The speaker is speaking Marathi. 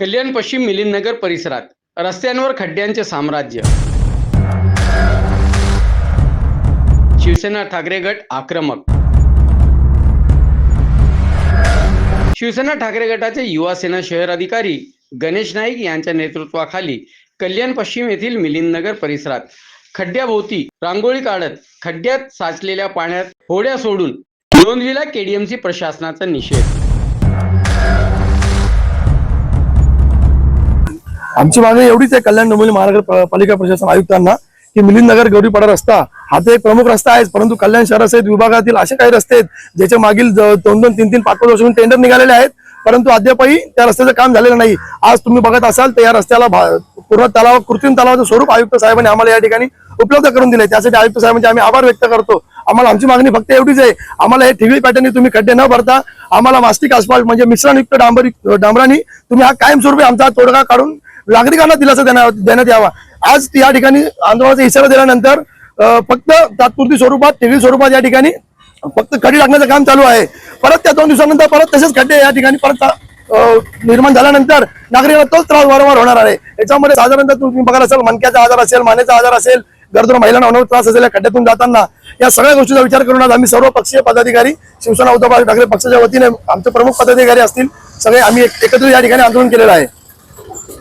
कल्याण पश्चिम मिलिंदनगर परिसरात रस्त्यांवर खड्ड्यांचे साम्राज्य. शिवसेना ठाकरे गट आक्रमक. शिवसेना ठाकरे गटाचे युवा सेना शहर अधिकारी गणेश नाईक यांच्या नेतृत्वाखाली कल्याण पश्चिम येथील मिलिंदनगर परिसरात खड्ड्याभोवती रांगोळी काढत खड्ड्यात साचलेल्या पाण्यात होड्या सोडून नोंदविला केडीएमसी प्रशासनाचा निषेध. आमची मागणी एवढीच आहे कल्याण डोंबिवली महानगर पालिका प्रशासन आयुक्तांना की मिलिंदनगर गौरीपाडा रस्ता हा तर एक प्रमुख रस्ता आहे परंतु कल्याण शहरासहित विभागातील असे काही रस्ते आहेत ज्याच्या मागील दोन दोन तीन तीन पाच पाच वर्षातून टेंडर निघालेले आहेत परंतु अद्यापही त्या रस्त्याचं काम झालेलं नाही. आज तुम्ही बघत असाल तर या रस्त्याला भा- पूर्ण तलाव कृत्रिम तलावाचं स्वरूप आयुक्त साहेबांनी आम्हाला या ठिकाणी उपलब्ध करून दिले त्यासाठी आयुक्त साहेबांचे आम्ही आभार व्यक्त करतो. आम्हाला आमची मागणी फक्त एवढीच आहे आम्हाला हे ठिगळी पॅटर्ननी तुम्ही खड्डे न भरता आम्हाला मास्टिक आसपास म्हणजे मिश्रणयुक्त डांबरी डांबरानी तुम्ही हा कायमस्वरूपी आमचा तोडगा काढून नागरिकांना दिलासा देण्यात देण्यात यावा. आज या ठिकाणी आंदोलनाचा इशारा दिल्यानंतर अं, फक्त तात्पुरती स्वरूपात ठिगळी स्वरूपात या ठिकाणी फक्त खडी टाकण्याचं काम चालू आहे. परत त्या दोन दिवसानंतर परत तसेच खड्डे या ठिकाणी परत निर्माण झाल्यानंतर नागरिकांना तोच त्रास वारंवार होणार आहे. याच्यामध्ये साधारणतः तुम्ही बघायला असेल मनक्याचा आजार असेल मानेचा आजार असेल गरजूर महिलांना होणार त्रास असेल या खड्ड्यातून जाताना या सगळ्या गोष्टीचा विचार करून आज आम्ही सर्व पक्षीय पदाधिकारी शिवसेना उद्धव ठाकरे पक्षाच्या वतीने आमचे प्रमुख पदाधिकारी असतील सगळे आम्ही एकत्र एकत्रित या ठिकाणी आंदोलन केलेलं आहे.